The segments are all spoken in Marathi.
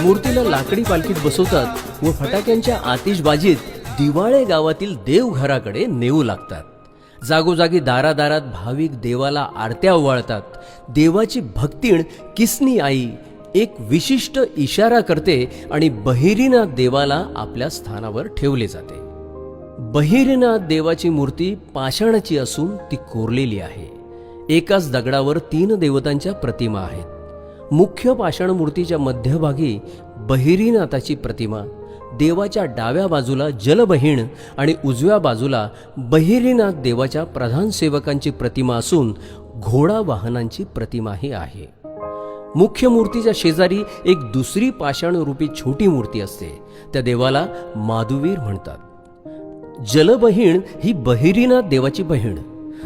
मूर्तीला लाकडी पालखीत बसवतात व फटाक्यांच्या आतिषबाजीत दिवाळे गावातील देवघराकडे नेऊ लागतात. जागोजागी दारादारात भाविक देवाला आरत्या ओवाळतात. देवाची भक्तीण किसनी आई एक विशिष्ट इशारा करते आणि बहिरीनाथ देवाला आपल्या स्थानावर ठेवले जाते. बहिरीनाथ देवाची मूर्ती पाषाणाची असून ती कोरलेली आहे. एकाच दगडावर तीन देवतांच्या प्रतिमा आहेत. मुख्य पाषाण मूर्तीच्या मध्यभागी बहिरीनाथाची प्रतिमा देवाच्या डाव्या बाजूला जलबहीण आणि उजव्या बाजूला बहिरीनाथ देवाच्या प्रधान सेवकांची प्रतिमा असून घोडा वाहनांची प्रतिमाही आहे. मुख्य मूर्तीच्या शेजारी एक दुसरी पाषाणरूपी छोटी मूर्ती असते. त्या देवाला माधुवीर म्हणतात. जलबहीण ही बहिरीनाथ देवाची बहीण.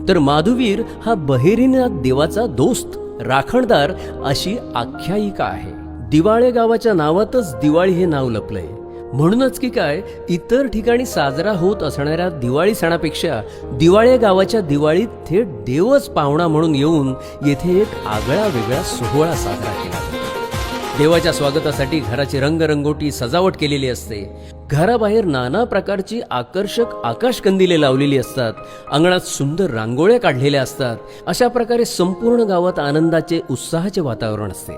तर माधुवीर हा बहिरीनाथ देवाचा दोस्त. राखणदार अशी आख्यायिका आहे. दिवाळे गावाच्या नावातच दिवाळी हे नाव लपलंय. म्हणूनच की काय इतर ठिकाणी साजरा होत असणाऱ्या दिवाळी सणापेक्षा दिवाळे गावाच्या दिवाळीत थेट देवच पाहुणा म्हणून येऊन येथे एक आगळा वेगळा सोहळा साजरा केला देवाच्या स्वागतासाठी घराची रंगरंगोटी सजावट केलेली असते. घराबाहेर नाना प्रकारची आकर्षक आकाशकंदिले लावलेली असतात. अंगणात सुंदर रांगोळ्या काढलेल्या असतात. अशा प्रकारे संपूर्ण गावात आनंदाचे उत्साहाचे वातावरण असते.